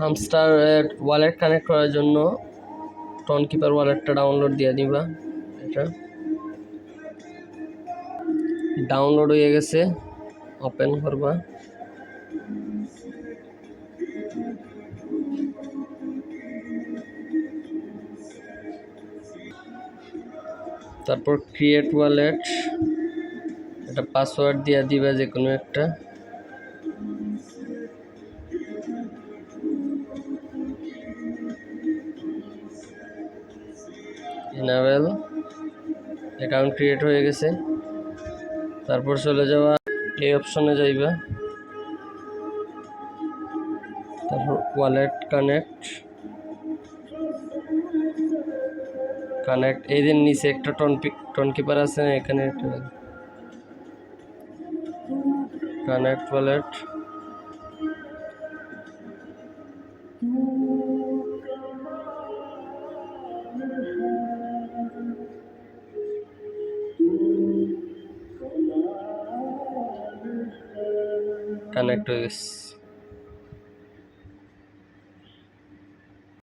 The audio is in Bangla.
হামস্টার ওয়ালেট কানেক্ট করার জন্য টন কিপার ওয়ালেটটা ডাউনলোড দিয়ে দিবা, এটা। ডাউনলোড হয়ে গেছে ওপেন করবা। তারপর ক্রিয়েট ওয়ালেট এটা পাসওয়ার্ড দিয়ে দিবা যে কোনো একটা। এনাবেল অ্যাকাউন্ট ক্রিয়েট হয়ে গেছে। তারপর চলে যাওয়া, এই অপশনে যাইবা। তারপর ওয়ালেট কানেক্ট কানেক্ট এই দিন নিচে একটা টন টন কিপার আছে না, এখানে কানেক্ট ওয়ালেট কানেক্ট হয়ে গেছে